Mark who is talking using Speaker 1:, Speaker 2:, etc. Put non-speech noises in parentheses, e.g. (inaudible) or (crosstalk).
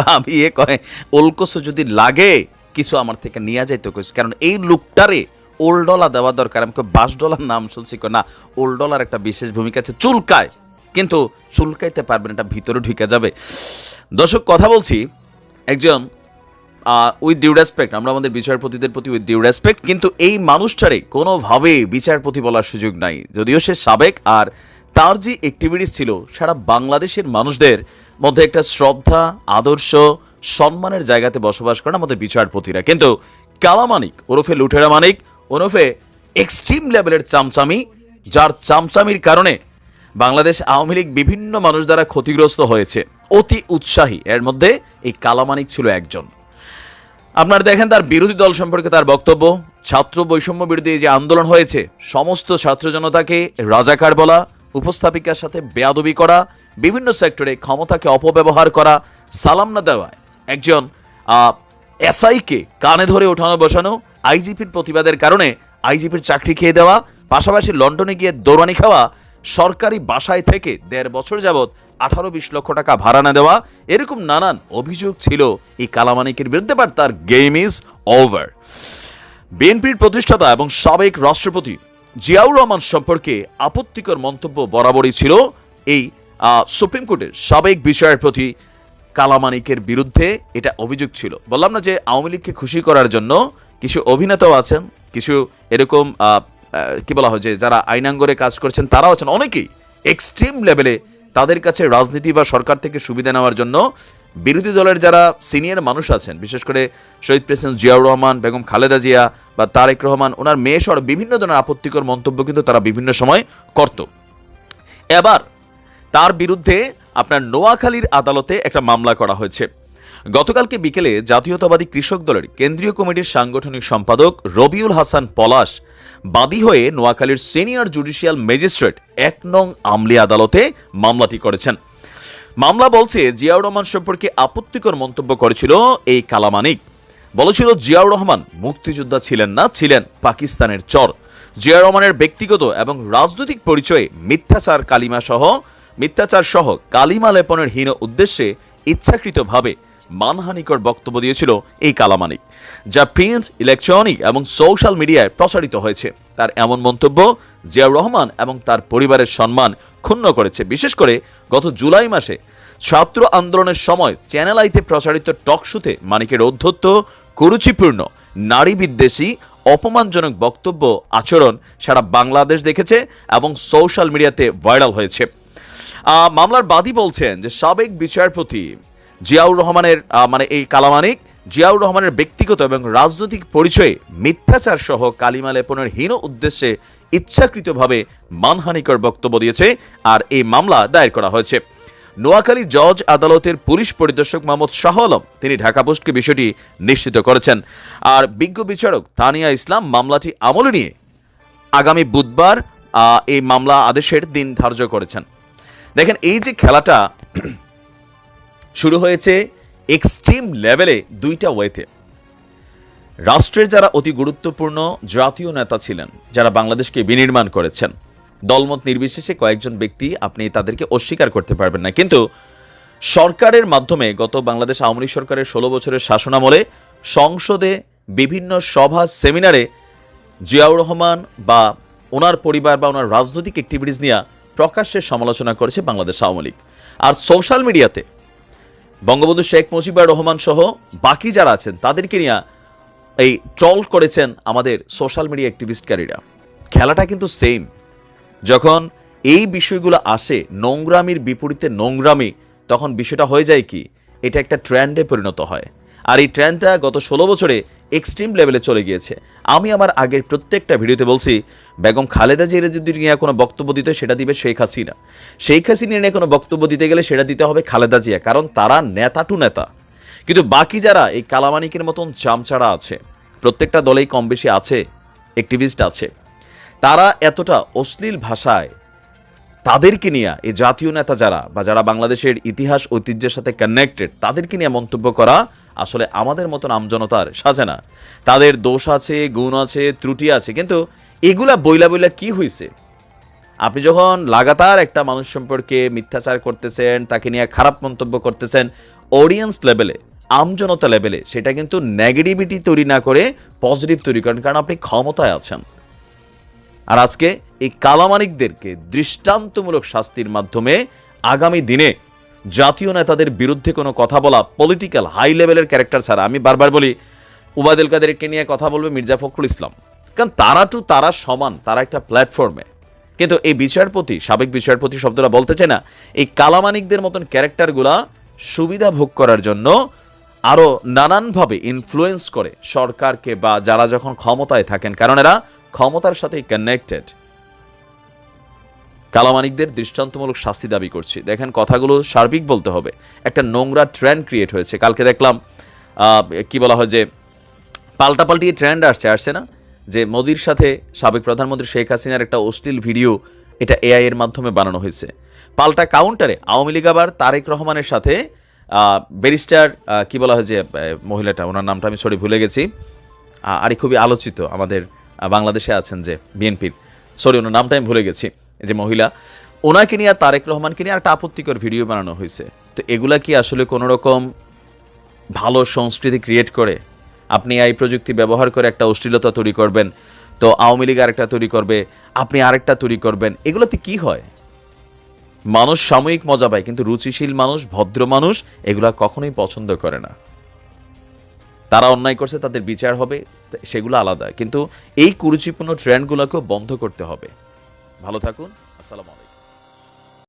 Speaker 1: ভাবি (laughs) এ ইয়ে কয় ওলকসও যদি লাগে কিছু আমার থেকে নিয়ে যাইতে কইস কারণ এই লুকটারে ওল্ডলা দেওয়া দরকার আমি বাস ডলার নাম শুনছি কো না ওল্ডলার একটা বিশেষ ভূমিকা আছে চুলকায় কিন্তু চুলকাইতে পারবেন এটা ভিতরে ঢুকে যাবে দর্শক কথা বলছি একজন উইথ ডিউ রেসপেক্ট আমরা আমাদের বিচারপতিদের প্রতি উইথ ডিউ রেসপেক্ট কিন্তু এই মানুষটারে কোনোভাবে বিচারপতি বলার সুযোগ নাই যদিও সে সাবেক আর তার যে অ্যাক্টিভিটিস ছিল সারা বাংলাদেশের মানুষদের মধ্যে একটা শ্রদ্ধা আদর্শ সম্মানের জায়গাতে বসবাস করেন আমাদের বিচারপতিরা কিন্তু কালা মানিক ওরফে লুঠেরা মানিক ওরফে এক্সট্রিম লেভেলের চামচামি যার চামচামির কারণে বাংলাদেশ আওয়ামী লীগ বিভিন্ন মানুষ দ্বারা ক্ষতিগ্রস্ত হয়েছে অতি উৎসাহী এর মধ্যে এই কালামানিক ছিল একজন আপনার দেখেন তার বিরোধী দল সম্পর্কে তার বক্তব্য ছাত্র বৈষম্য বিরোধী যে আন্দোলন হয়েছে সমস্ত ছাত্র জনতাকে রাজাকার বলা উপস্থাপিকার সাথে বেয়াদবি করা বিভিন্ন সেক্টরে ক্ষমতাকে অপব্যবহার করা সালাম না দেওয়ায় একজন এসআইকে কানে ধরে ওঠানো বসানো আইজিপির প্রতিবাদের কারণে আইজিপির চাকরি খেয়ে দেওয়া পাশাপাশি লন্ডনে গিয়ে দৌড়ানি খাওয়া সরকারি বাসায় থেকে দেড় বছর যাবৎ আঠারো বিশ লক্ষ টাকা ভাড়া না দেওয়া এরকম নানান অভিযোগ ছিল এই কালামানিকের বিরুদ্ধে বাট তার গেম ইজ ওভার বিএনপির প্রতিষ্ঠাতা এবং সাবেক রাষ্ট্রপতি জিয়াউর রহমান সম্পর্কে আপত্তিকর মন্তব্য বরাবরই ছিল এই সুপ্রিম কোর্টের সাবেক বিষয়ের প্রতি কালামানিকের বিরুদ্ধে এটা অভিযোগ ছিল বললাম না যে আওয়ামী লীগকে খুশি করার জন্য কিছু অভিনেতাও আছেন কিছু এরকম কি বলা হয় যে যারা আইনাঙ্গরে কাজ করছেন তারাও আছেন অনেকেই এক্সট্রিম লেভেলে তাদের কাছে রাজনীতি বা সরকার থেকে সুবিধা নেওয়ার জন্য বিরোধী দলের যারা সিনিয়র মানুষ আছেন বিশেষ করে শহীদ প্রেসিডেন্ট জিয়াউর রহমান বেগম খালেদা জিয়া বা তারেক রহমান ওনার মেয়ে সহ বিভিন্ন ধরনের আপত্তিকর মন্তব্য কিন্তু তারা বিভিন্ন সময় করত এবার তার বিরুদ্ধে আপনার নোয়াখালীর আদালতে একটা মামলা করা হয়েছে গতকালকে বিকেলে জাতীয়তাবাদী কৃষক দলের কেন্দ্রীয় কমিটির সাংগঠনিক সম্পাদক রবিউল হাসান পলাশ বাদী হয়ে নোয়াখালীর সিনিয়র জুডিশিয়াল ম্যাজিস্ট্রেট এক নং আমলি আদালতে মামলাটি করেছেন মামলা বলছে জিয়াউর রহমান সম্পর্কে আপত্তিকর মন্তব্য করেছিল এই কালামানিক বলেছিল জিয়াউর রহমান মুক্তিযোদ্ধা ছিলেন না ছিলেন পাকিস্তানের চর জিয়া রহমানের ব্যক্তিগত এবং রাজনৈতিক পরিচয়ে মিথ্যাচার কালিমা সহ মিথ্যাচার সহ কালিমা লেপনের হীন উদ্দেশ্যে ইচ্ছাকৃতভাবে মানহানিকর বক্তব্য দিয়েছিল এই কালামানিক যা প্রিন্স ইলেকট্রনিক এবং সোশ্যাল মিডিয়ায় প্রচারিত হয়েছে তার এমন মন্তব্য জিয়াউর রহমান এবং তার পরিবারের সম্মান ক্ষুণ্ণ করেছে বিশেষ করে গত জুলাই মাসে ছাত্র আন্দোলনের সময় চ্যানেল আইতে প্রচারিত টকশুতে মানিকের অধ্যত্ত কুরুচিপূর্ণ নারী বিদ্বেষী অপমানজনক বক্তব্য আচরণ সারা বাংলাদেশ দেখেছে এবং সোশ্যাল মিডিয়াতে ভাইরাল হয়েছে মামলার বাদী বলছেন যে সাবেক বিচারপতি জিয়াউর রহমানের মানে এই কালামানিক জিয়াউর রহমানের ব্যক্তিগত এবং রাজনৈতিক পরিচয়ে মিথ্যাচার সহ কালিমা লেপনের হীন উদ্দেশ্যে ইচ্ছাকৃতভাবে মানহানিকর বক্তব্য দিয়েছে আর এই মামলা দায়ের করা হয়েছে নোয়াখালী জজ আদালতের পুলিশ পরিদর্শক মোহাম্মদ শাহ আলম তিনি ঢাকা পোস্টকে বিষয়টি নিশ্চিত করেছেন আর বিজ্ঞ বিচারক তানিয়া ইসলাম মামলাটি আমলে নিয়ে আগামী বুধবার এই মামলা আদেশের দিন ধার্য করেছেন দেখেন এই যে খেলাটা শুরু হয়েছে এক্সট্রিম লেভেলে দুইটা ওয়েতে রাষ্ট্রের যারা অতি গুরুত্বপূর্ণ জাতীয় নেতা ছিলেন যারা বাংলাদেশকে বিনির্মাণ করেছেন দলমত নির্বিশেষে কয়েকজন ব্যক্তি আপনি তাদেরকে অস্বীকার করতে পারবেন না কিন্তু সরকারের মাধ্যমে গত বাংলাদেশ আওয়ামী লীগ সরকারের ষোলো বছরের শাসনামলে সংসদে বিভিন্ন সভা সেমিনারে জিয়াউর রহমান বা ওনার পরিবার বা ওনার রাজনৈতিক অ্যাক্টিভিটিস নিয়ে প্রকাশ্যে সমালোচনা করেছে বাংলাদেশ আওয়ামী লীগ আর সোশ্যাল মিডিয়াতে বঙ্গবন্ধু শেখ মুজিবুর রহমান সহ বাকি যারা আছেন তাদেরকে নিয়ে এই ট্রল করেছেন আমাদের সোশ্যাল মিডিয়া অ্যাক্টিভিস্টকারীরা খেলাটা কিন্তু সেম যখন এই বিষয়গুলো আসে নোংরামির বিপরীতে নোংরামি তখন বিষয়টা হয়ে যায় কি এটা একটা ট্রেন্ডে পরিণত হয় আর এই ট্রেন্ডটা গত ষোলো বছরে এক্সট্রিম লেভেলে চলে গিয়েছে আমি আমার আগের প্রত্যেকটা ভিডিওতে বলছি বেগম খালেদা জিয়া যদি নিয়ে কোনো বক্তব্য দিতে সেটা দিবে শেখ হাসিনা শেখ হাসিনা নিয়ে কোনো বক্তব্য দিতে গেলে সেটা দিতে হবে খালেদা জিয়া কারণ তারা নেতা টু নেতা কিন্তু বাকি যারা এই কালামানিকের মতন চামচাড়া আছে প্রত্যেকটা দলেই কম বেশি আছে অ্যাক্টিভিস্ট আছে তারা এতটা অশ্লীল ভাষায় তাদেরকে নিয়ে এই জাতীয় নেতা যারা বা যারা বাংলাদেশের ইতিহাস ঐতিহ্যের সাথে কানেক্টেড তাদেরকে নিয়ে মন্তব্য করা আসলে আমাদের মতন আমজনতার সাজে না তাদের দোষ আছে গুণ আছে ত্রুটি আছে কিন্তু এগুলা বইলা বইলা কি হয়েছে আপনি যখন লাগাতার একটা মানুষ সম্পর্কে মিথ্যাচার করতেছেন তাকে নিয়ে খারাপ মন্তব্য করতেছেন অডিয়েন্স লেভেলে আমজনতা লেভেলে সেটা কিন্তু নেগেটিভিটি তৈরি না করে পজিটিভ তৈরি করেন কারণ আপনি ক্ষমতায় আছেন আর আজকে এই কালামানিকদেরকে দৃষ্টান্তমূলক শাস্তির মাধ্যমে আগামী দিনে জাতীয় নেতাদের বিরুদ্ধে কোনো কথা বলা পলিটিক্যাল হাই লেভেলের ক্যারেক্টার ছাড়া আমি বারবার বলি উবায়দুল কাদেরকে নিয়ে কথা বলবে মির্জা ফখরুল ইসলাম কারণ তারা টু তারা সমান তারা একটা প্ল্যাটফর্মে কিন্তু এই বিচারপতি সাবেক বিচারপতি শব্দটা বলতেছে না এই কালামানিকদের মতন ক্যারেক্টারগুলা সুবিধা ভোগ করার জন্য আরও নানানভাবে ইনফ্লুয়েন্স করে সরকারকে বা যারা যখন ক্ষমতায় থাকেন কারণ এরা ক্ষমতার সাথেই কানেক্টেড কালামানিকদের দৃষ্টান্তমূলক শাস্তি দাবি করছি দেখেন কথাগুলো সার্বিক বলতে হবে একটা নোংরা ট্রেন্ড ক্রিয়েট হয়েছে কালকে দেখলাম কি বলা হয় যে পাল্টাপাল্টি ট্রেন্ড আসছে আসছে না যে মোদির সাথে সাবেক প্রধানমন্ত্রী শেখ হাসিনার একটা অশ্লীল ভিডিও এটা এআই এর মাধ্যমে বানানো হয়েছে পাল্টা কাউন্টারে আওয়ামী লীগ আবার তারেক রহমানের সাথে ব্যারিস্টার কি বলা হয় যে মহিলাটা ওনার নামটা আমি সরি ভুলে গেছি আরে খুবই আলোচিত আমাদের বাংলাদেশে আছেন যে বিএনপির সরি ওনার নামটা আমি ভুলে গেছি যে মহিলা ওনাকে নিয়ে আর তারেক রহমানকে নিয়ে একটা আপত্তিকর ভিডিও বানানো হয়েছে তো এগুলা কি আসলে কোনো রকম ভালো সংস্কৃতি ক্রিয়েট করে আপনি এই প্রযুক্তি ব্যবহার করে একটা অশ্লীলতা তৈরি করবেন তো আওয়ামী লীগ আরেকটা তৈরি করবে আপনি আরেকটা তৈরি করবেন এগুলোতে কি হয় মানুষ সাময়িক মজা পায় কিন্তু রুচিশীল মানুষ ভদ্র মানুষ এগুলা কখনোই পছন্দ করে না তারা অন্যায় করছে তাদের বিচার হবে সেগুলো আলাদা কিন্তু এই কুরুচিপূর্ণ ট্রেন্ডগুলোকেও বন্ধ করতে হবে ভালো থাকুন আসসালামু আলাইকুম